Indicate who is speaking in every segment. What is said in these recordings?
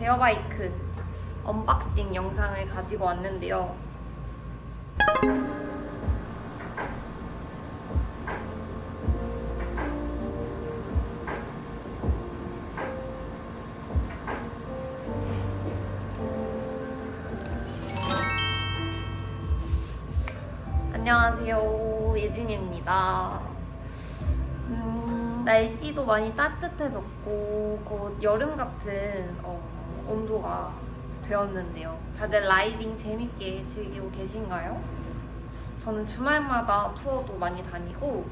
Speaker 1: 데어바이크 언박싱 영상을 가지고 왔는데요. 안녕하세요. 예진입니다. 음, 날씨도 많이 따뜻해졌고 곧 여름 같은 어, 온도가 되었는데요. 다들 라이딩 재밌게 즐기고 계신가요? 저는 주말마다 투어도 많이 다니고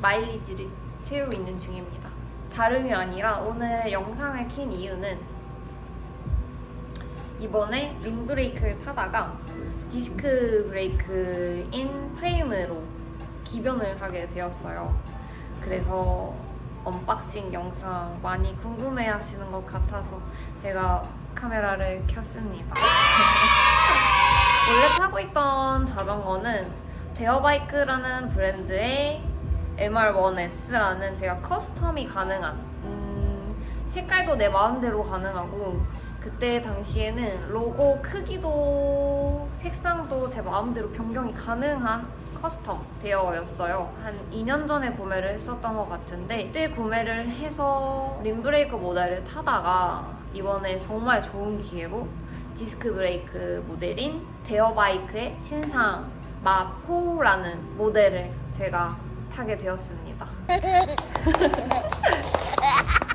Speaker 1: 마일리지를 채우고 있는 중입니다. 다름이 아니라 오늘 영상을 킨 이유는 이번에 림브레이크를 타다가 디스크 브레이크인 프레임으로 기변을 하게 되었어요. 그래서 언박싱 영상 많이 궁금해 하시는 것 같아서 제가 카메라를 켰습니다. 원래 타고 있던 자전거는 데어바이크라는 브랜드의 MR1S라는 제가 커스텀이 가능한 음, 색깔도 내 마음대로 가능하고 그때 당시에는 로고 크기도 색상도 제 마음대로 변경이 가능한 커스텀 대여였어요. 한 2년 전에 구매를 했었던 것 같은데 그때 구매를 해서 림브레이크 모델을 타다가 이번에 정말 좋은 기회로 디스크 브레이크 모델인 데어바이크의 신상 마포라는 모델을 제가 타게 되었습니다.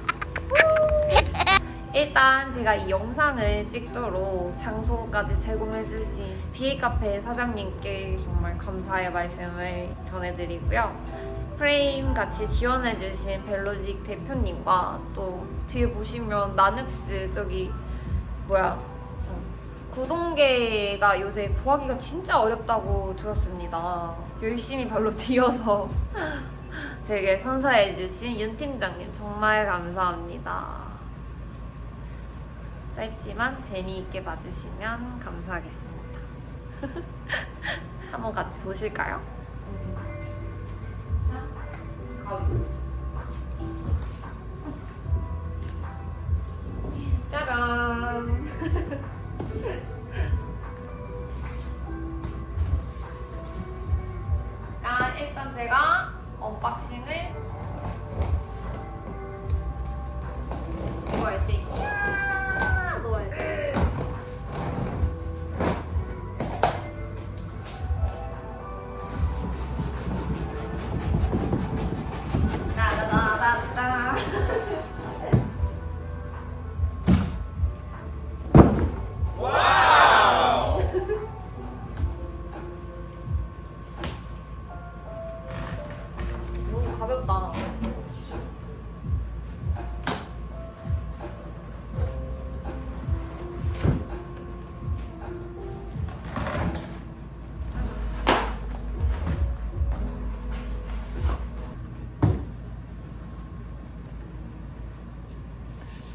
Speaker 1: 일단 제가 이 영상을 찍도록 장소까지 제공해주신 BA 카페 사장님께 정말 감사의 말씀을 전해드리고요. 프레임 같이 지원해주신 벨로직 대표님과 또 뒤에 보시면 나눅스 저기 뭐야 어, 구동계가 요새 구하기가 진짜 어렵다고 들었습니다. 열심히 발로 뛰어서 제게 선사해주신 윤 팀장님 정말 감사합니다. 짧지만 재미있게 봐주시면 감사하겠습니다. 한번 같이 보실까요? 짜잔! 자, 일단 제가 언박싱을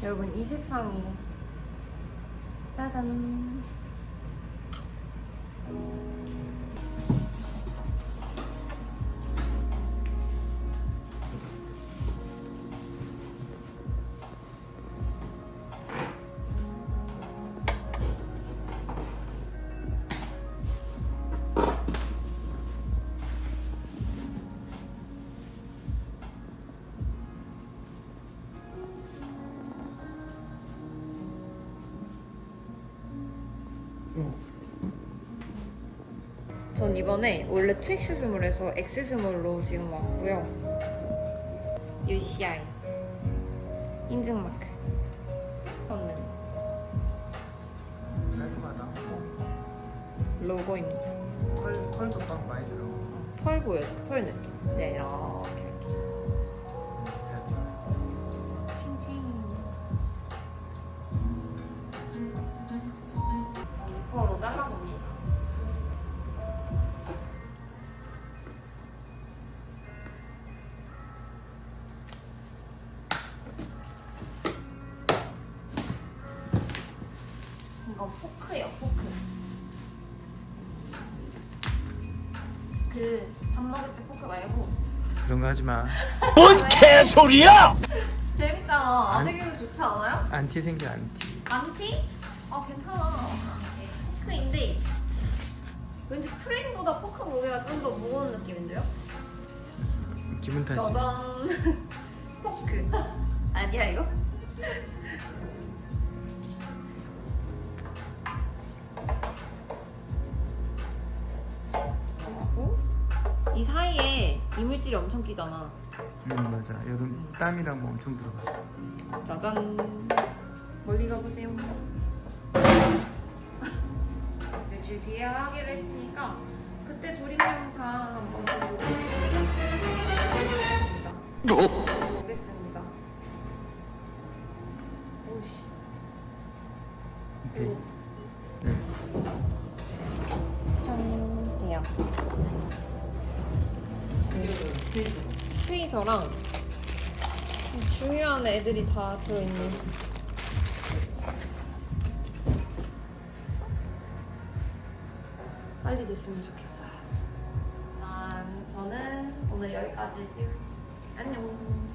Speaker 1: 여러분 이 색상이 짜잔 전 이번에 원래 2X 스몰에서 X 스몰로 지금 왔고요. UCI 인증 마크 떴는
Speaker 2: 깔끔하다.
Speaker 1: 로고입니다.
Speaker 2: 펄, 펄도 딱 많이 들어.
Speaker 1: 펄 보여줘, 펄 네트. 네, 이렇게 이건 포크예요, 포크. 그 밥 먹을 때 포크 말고
Speaker 2: 그런 거 하지 마.
Speaker 3: 뭔 개소리야!
Speaker 1: 재밌잖아.
Speaker 2: 안-
Speaker 1: 아재개그 좋지 않아요?
Speaker 2: 안티 생겨 안티.
Speaker 1: 안티? 아 괜찮아. 포크인데 왠지 프레임보다 포크 무게가 좀 더 무거운 느낌인데요?
Speaker 2: 기분 탓이.
Speaker 1: 짜잔. 포크. 아니야 이거? 이 사이에 이물질이 엄청 끼잖아.
Speaker 2: 음 맞아. 여름 땀이랑 뭐 엄청 들어가죠.
Speaker 1: 짜잔. 멀리 가보세요. 며칠 뒤에 하기로 했으니까 그때 조립 영상 한번 보겠습니다. 보겠습니다. 오씨.
Speaker 2: 오케이. 네.
Speaker 1: 짠. 돼요. 스페이서랑 중요한 애들이 다 들어있는 빨리 됐으면 좋겠어요. 난 저는 오늘 여기까지 찍. 안녕.